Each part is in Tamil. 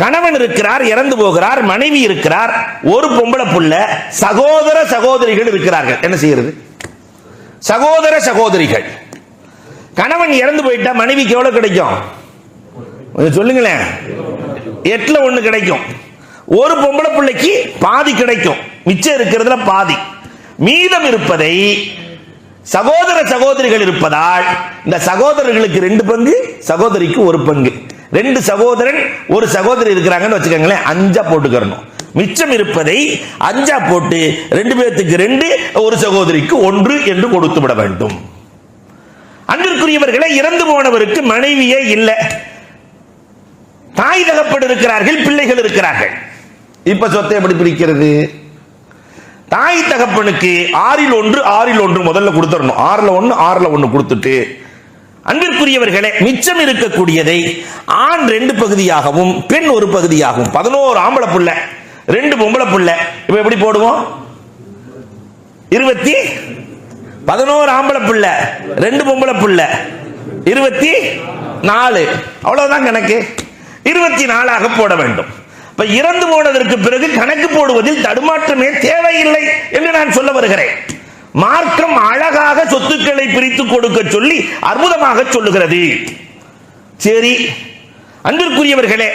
கணவன் இருக்கிறார் இறந்து போகிறார் மனைவி இருக்கிறார் ஒரு பொம்பளை புள்ள சகோதர சகோதரிகள் இருக்கிறார்கள். என்ன செய்யறது சகோதர சகோதரிகள். கணவன் இறந்து போயிட்டா மனைவிக்கு எவ்வளவு கிடைக்கும்? கொஞ்சம் சொல்லுங்களேன். எட்டுல ஒண்ணு கிடைக்கும். ஒரு பொம்பளை பிள்ளைக்கு பாதி கிடைக்கும். மிச்சம் இருக்கிறதுல பாதி. மீதம் இருப்பதை சகோதர சகோதரிகள் இருப்பதால் இந்த சகோதரர்களுக்கு ரெண்டு பங்கு சகோதரிக்கு ஒரு பங்கு. ரெண்டு சகோதரன் ஒரு சகோதரி இருக்கிறாங்கன்னு வச்சுக்கோங்களேன் அஞ்சா போட்டுக்கிறணும். மிச்சம் இருப்பதை அஞ்சா போட்டு ரெண்டு பேர்த்துக்கு ரெண்டு ஒரு சகோதரிக்கு ஒன்று என்று கொடுத்து விட வேண்டும். அன்பிற்குரியவர்களை இறந்து போனவருக்கு மனைவியே இல்லை. தாய் தகப்பன் இருக்கிறார்கள் பிள்ளைகள் இருக்கிறார்கள். இப்ப சொத்தை எப்படி பிரிக்கிறது? தாய் தகப்பனுக்கு ஆறில் ஒன்று ஆறில் ஒன்று முதல்ல கொடுத்துடணும். ஆறுல ஒன்று ஆறுல ஒன்று கொடுத்துட்டு அன்பிற்குரியவர்களே மிச்சம் இருக்கக்கூடியதை ஆண் ரெண்டு பகுதியாகவும் பெண் ஒரு பகுதியாகவும் பதினோரு ஆம்பளை புள்ள ரெண்டு பொம்பளை புள்ள இப்ப எப்படி போடுவோம்? இருபத்தி பதினோரு ஆம்பளை புள்ள ரெண்டு பொம்பளை புள்ள இருபத்தி நாலு. அவ்வளவுதான் கணக்கு. இருபத்தி நாலாக போட வேண்டும். இப்ப இறந்து போனதற்கு பிறகு கணக்கு போடுவதில் தடுமாற்றமே தேவையில்லை என்று நான் சொல்ல வருகிறேன். மார்க்கம் அழகாக சொத்துக்களை பிரித்து கொடுக்க சொல்லி அற்புதமாக சொல்லுகிறது. சரி அன்பிற்குரியவர்களே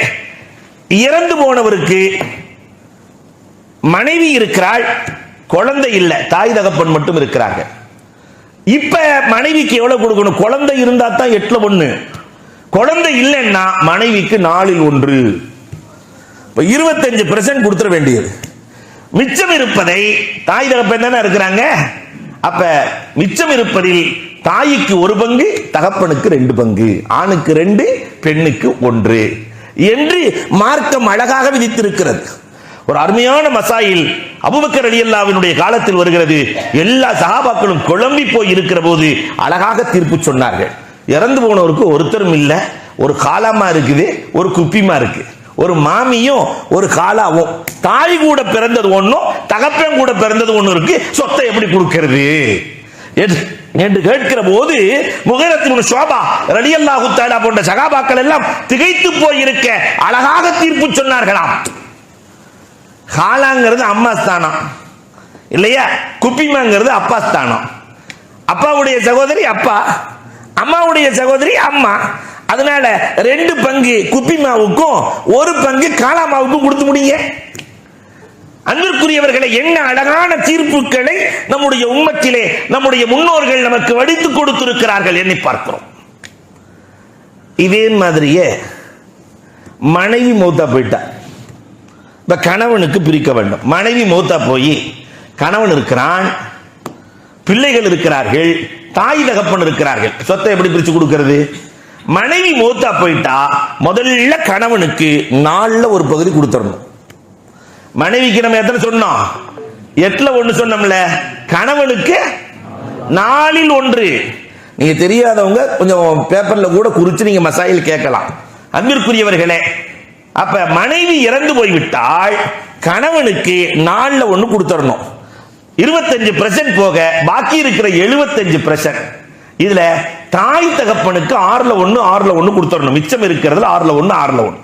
இறந்து போனவருக்கு மனைவி இருக்கிறாள் குழந்தை இல்லை தாய் தகப்பன் மட்டும் இருக்கிறாங்க. இப்ப மனைவிக்கு எவ்வளவு கொடுக்கணும்? குழந்தை இருந்தா தான் எட்டுல ஒண்ணு. குழந்தை இல்லைன்னா மனைவிக்கு நாளில் ஒன்று. இருபத்தஞ்சு பெர்சன்ட் கொடுத்துட வேண்டியது. மிச்சம் இருப்பதை தாய் தகப்பன் தானே இருக்கிறாங்க? அப்ப மிச்சம் இருப்பதில் தாய்க்கு ஒரு பங்கு தகப்பனுக்கு ரெண்டு பங்கு ஆணுக்கு ரெண்டு பெண்ணுக்கு ஒன்று என்று மார்க்கம் அழகாக விதித்திருக்கிறது. ஒரு அருமையான மசாயில் அபுபக்கர் அலியல்லாவினுடைய காலத்தில் வருகிறது. எல்லா சகாபாக்களும் குழம்பி போய் இருக்கிற போது அழகாக தீர்ப்பு சொன்னார்கள். இறந்து போனவருக்கு ஒருத்தரும் இல்லை ஒரு காலமா இருக்குது ஒரு குப்பிமா இருக்குது ஒரு மாமியும் ஒரு காலாவும் தாய் கூட பிறந்தது ஒன்றும் தகப்பன் கூட பிறந்தது ஒண்ணு இருக்கு. சொத்தை எப்படி கொடுக்கிறது? என்று- என்று கேட்கிற போது முகரத்தின் சோபா ரலியல்லாஹு தாலா போன்ற சகாபாக்கள் எல்லாம் திகைத்து போய் இருக்க அழகாக தீர்ப்பு சொன்னார்களாம். காலாங்கிறது அம்மா ஸ்தானம். இல்லையா? குப்பிமாங்கிறது அப்பா ஸ்தானம். அப்பாவுடைய சகோதரி அப்பா. அம்மாவுடைய சகோதரி அம்மா. அதனால ரெண்டு பங்கு குப்பிமாவுக்கும் ஒரு பங்கு காளாமாவுக்கும் கொடுத்து முடியுங்க. அன்பிற்குரியவர்களை என்ன அழகான தீர்ப்புகளை நம்முடைய உம்மத்திலே நம்முடைய முன்னோர்கள் நமக்கு வடித்து கொடுத்திருக்கிறார்கள் எண்ணி பார்க்கிறோம். இதே மாதிரியே மனைவி மூத்தா போயிட்டா. இப்ப கணவனுக்கு பிரிக்க வேண்டும். மனைவி மூத்தா போய் கணவன் இருக்கிறான் பிள்ளைகள் இருக்கிறார்கள் தாய் தகப்பன் இருக்கிறார்கள். சொத்தை எப்படி பிரிச்சு கொடுக்கிறது? மனைவி மூத்தா போயிட்டா முதல்ல கணவனுக்கு நாளில் ஒரு பகுதி கொடுத்துடணும். மனைவிக்கு நம்ம எத்தனை சொன்னோம்? எட்டுல ஒண்ணு சொன்னோம்ல. கணவனுக்கு நாலில் ஒன்று. நீங்க தெரியாதவங்க கொஞ்சம் பேப்பர்ல கூட குறிச்சு நீங்க மசாயில் கேட்கலாம். அன்பிற்குரியவர்களே அப்ப மனைவி இறந்து போய்விட்டால் கணவனுக்கு நாளில் ஒன்று கொடுத்துடணும். இருபத்தஞ்சு பிரசன்ட் போக பாக்கி இருக்கிற எழுபத்தஞ்சு பிரசன்ட் இதுல தாய் தகப்பனுக்கு ஆறுல ஒன்னு ஆறுல ஒண்ணு கொடுத்துடணும். மிச்சம் இருக்கிறதுல ஆறுல ஒன்னு ஆறுல ஒன்னு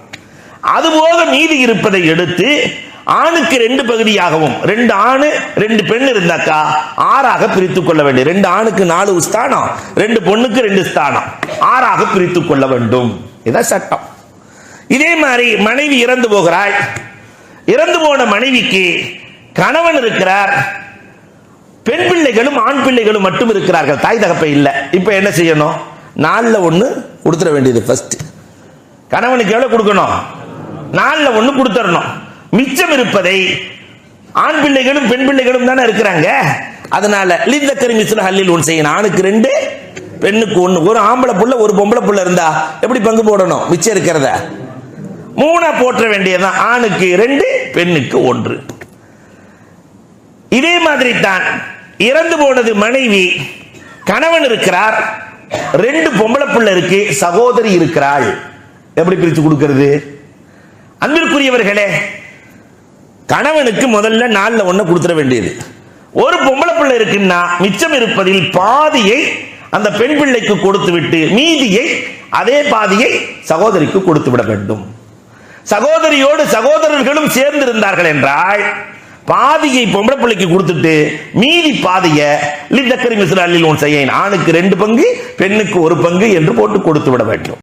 அது போக மீதி இருப்பதை எடுத்து ஆணுக்கு ரெண்டு பகுதியாகவும் ரெண்டு ஆணு ரெண்டு பெண் இருந்தாக்கா ஆறாக பிரித்துக் கொள்ள வேண்டும். ரெண்டு ஆணுக்கு நாலு ஸ்தானம் ரெண்டு பொண்ணுக்கு ரெண்டு ஸ்தானம். ஆறாக பிரித்துக் கொள்ள வேண்டும். இதான் சட்டம். இதே மாதிரி மனைவி இறந்து போகிறாள். இறந்து போன மனைவிக்கு கணவன் இருக்கிறார். பெண் பிள்ளைகளும் ஆண் பிள்ளைகளும் மட்டும் இருக்கிறார்கள். தாய் தகப்பை இல்லை. இப்போ என்ன செய்யணும்? நாலில் ஒன்று கொடுத்துட வேண்டியது ஃபர்ஸ்ட் கணவனுக்கு எவ்வளோ கொடுக்கணும்? நாலில் ஒன்று கொடுத்துடணும். மிச்சம் இருப்பதை ஆண் பிள்ளைகளும் பெண் பிள்ளைகளும் தானே இருக்கிறாங்க. அதனால லிந்த கரிமிசுல ஹல்லில் ஒன்று செய்யணும். ஆணுக்கு ரெண்டு பெண்ணுக்கு ஒன்று ஒரு ஆம்பளை புள்ள ஒரு பொம்பளை புள்ள இருந்தா எப்படி பங்கு போடணும்? மிச்சம் இருக்கிறத. மூணா போற்ற வேண்டியதுதான். ஆணுக்கு ரெண்டு பெண்ணுக்கு ஒன்று. இதே மாதிரி தான் இறந்து போனது மனைவி கணவன் இருக்கிறார் ரெண்டு பொம்பளை பிள்ளை இருக்கு சகோதரி இருக்கிறாள். எப்படி பிரித்து கொடுக்கிறது? அன்பிற்குரியவர்களே கணவனுக்கு முதல்ல நாளில் ஒண்ணு கொடுத்துட வேண்டியது. ஒரு பொம்பளை பிள்ளை இருக்குன்னா மிச்சம் இருப்பதில் பாதியை அந்த பெண் பிள்ளைக்கு கொடுத்து விட்டு மீதியை அதே பாதியை சகோதரிக்கு கொடுத்து விட வேண்டும். சகோதரியோடு சகோதரர்களும் சேர்ந்து இருந்தார்கள் என்றால் பாதியை பொம்பளை பிள்ளைக்கு கொடுத்துட்டு மீதி பாதிய லித்தக்கரி மிஸ்ரா அள்ளில் ஒன் செய்ய ஆணுக்கு ரெண்டு பங்கு பெண்ணுக்கு ஒரு பங்கு என்று போட்டு கொடுத்து விட வேண்டும்.